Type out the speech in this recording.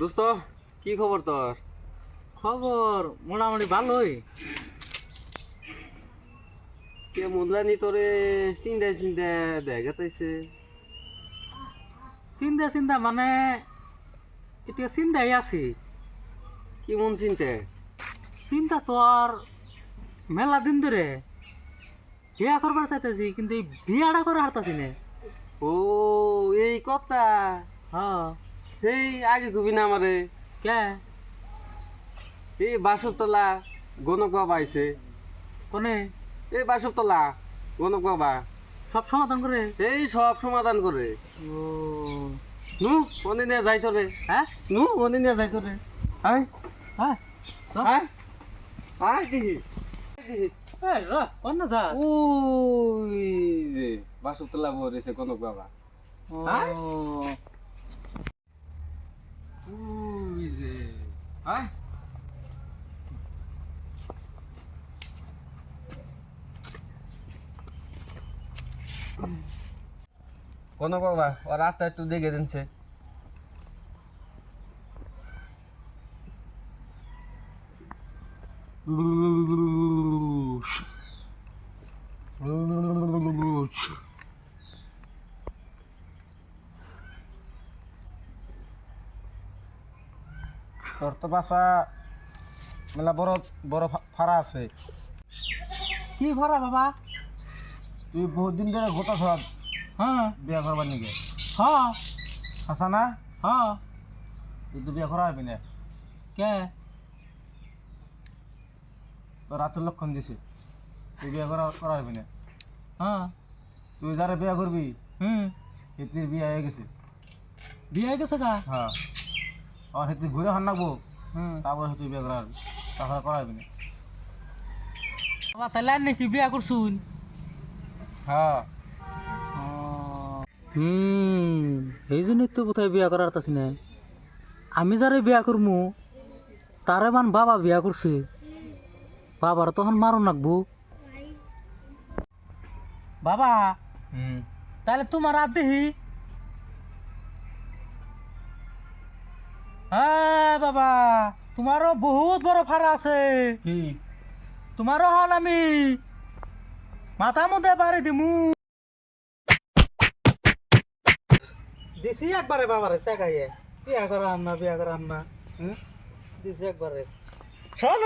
দোস্ত, কি খবর তোর? খবর মোটামুটি ভালোই। কে মুদলানি তোরে চিন্তা চিন্তা দেখা তাইছে চিন্তা চিন্তা মানে এতিয়া চিন্তাই আছে। কি মন চিন্তা চিন্তা তো আর মেলা দিন ধরে। বিয়া করবার চাইতেছি, কিন্তু এই বিয়াটা করে হারতাছি না। ও, এই কথা? হ্যাঁ। এই আগে কবি না আমারে। কে? এই বাসুরতলা গণক বাবা আইছে। কোনে? এই বাসুরতলা গণক বাবা সব সমাধান করে? এই সব সমাধান করে। ও। নু মনে নিয়ে যাই তোরে। হ্যাঁ? নু মনে নিয়ে যাই তোরে। আয় হ্যাঁ? চল। আয় আয় দিহি। দিহি। এই র অন্য যা। ওই যে বাসুরতলা বউ রয়েছে গণক বাবা হ্যাঁ? ও ওই যে আয় গণক বাবা ওর রাতটা একটু দেখে দিনছে। তোর তো বাসা মেলা বড় বড় ফাড়া আছে। কি ভরা বাবা? তুই বহুত দিন ধরে গোটা সব হ্যাঁ। বিয়া করবার নিকে হ্যাঁ। হাসা না? হ্যাঁ। তুই তো বিয়া করা হবি না। কে? তোর রাতের লক্ষণ দিছে। তুই বিয়া করা করা হবি না। হ্যাঁ। তুই যারা বিয়া করবি হুম। সেতির বিয়া হয়ে গেছে। বিয়ে হয়ে গেছে গা? হ্যাঁ। আর সেতি ঘুরে হান নাকবো হুম। তারপরে তুই বিয়া করা হবি তারপরে করা হবি না। তাহলে আর নাকি বিয়া করছুন? হ্যাঁ। হুম এই জন্যই তো কোথায় বিয়া করার তাছি না। আমি যারে বিয়া করমু তারে মান বাবা বিয়া করছে। বাবার তখন মারো নাকবো বাবা হুম। তাহলে তোমার আর দেহি? হ্যাঁ বাবা। তোমারও বহুত বড় ফাড়া আছে। তোমারও হন আমি। মাথা মধ্যে পারে দিমু। দিছি একবারে বাবারে চেকাইয়ে বিয়া করাম না বিয়া করাম না। হুম? দিছি একবারে। চল